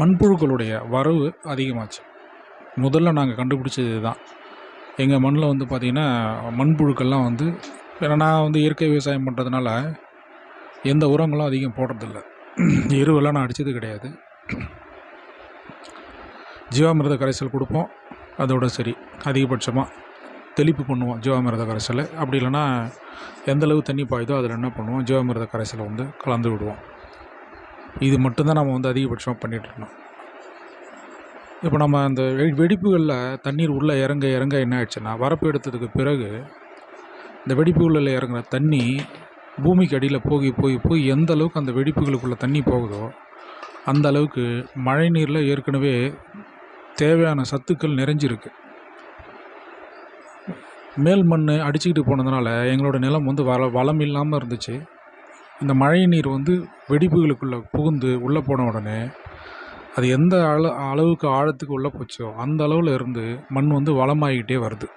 மண்புழுக்களுடைய வரவு அதிகமாச்சு. முதல்ல நாங்கள் கண்டுபிடிச்சது இதுதான் எங்கள் மண்ணில் வந்து பார்த்திங்கன்னா மண்புழுக்கள்லாம் வந்து ஏன்னா நான் வந்து இயற்கை விவசாயம் பண்ணுறதுனால எந்த உரங்களும் அதிகம் போடுறதில்ல. எருவெல்லாம் நான் அடித்தது கிடையாது. ஜீவாமிரத கரைசல் கொடுப்போம். அதோட சரி அதிகபட்சமாக தெளிப்பு பண்ணுவோம் ஜீவாமிரத கரைசல். அப்படி இல்லைன்னா எந்தளவு தண்ணி பாயுதோ அதில் என்ன பண்ணுவோம்? ஜீவாமிரத கரைசலை வந்து கலந்து விடுவோம். இது மட்டும்தான் நம்ம வந்து அதிகபட்சமாக பண்ணிகிட்டு இப்போ நம்ம அந்த வெ வெடிப்புகளில் தண்ணீர் உள்ளே இறங்க இறங்க என்ன ஆயிடுச்சுன்னா வரப்பு எடுத்ததுக்கு பிறகு இந்த வெடிப்புகளில் இறங்குற தண்ணி பூமிக்கு அடியில் போய் போய் போய் எந்த அளவுக்கு அந்த வெடிப்புகளுக்குள்ள தண்ணி போகுதோ அந்த அளவுக்கு மழை நீரில் ஏற்கனவே தேவையான சத்துக்கள் நிறைஞ்சிருக்கு. மேல் மண் அடிச்சுக்கிட்டு போனதுனால எங்களோட நிலம் வந்து வள வளம் இல்லாமல் இருந்துச்சு. இந்த மழை நீர் வந்து வெடிப்புகளுக்குள்ளே புகுந்து உள்ளே போன உடனே அது எந்த அள அளவுக்கு ஆழத்துக்கு உள்ளே போச்சோ அந்த அளவில் இருந்து மண் வந்து வளமாகிக்கிட்டே வருது.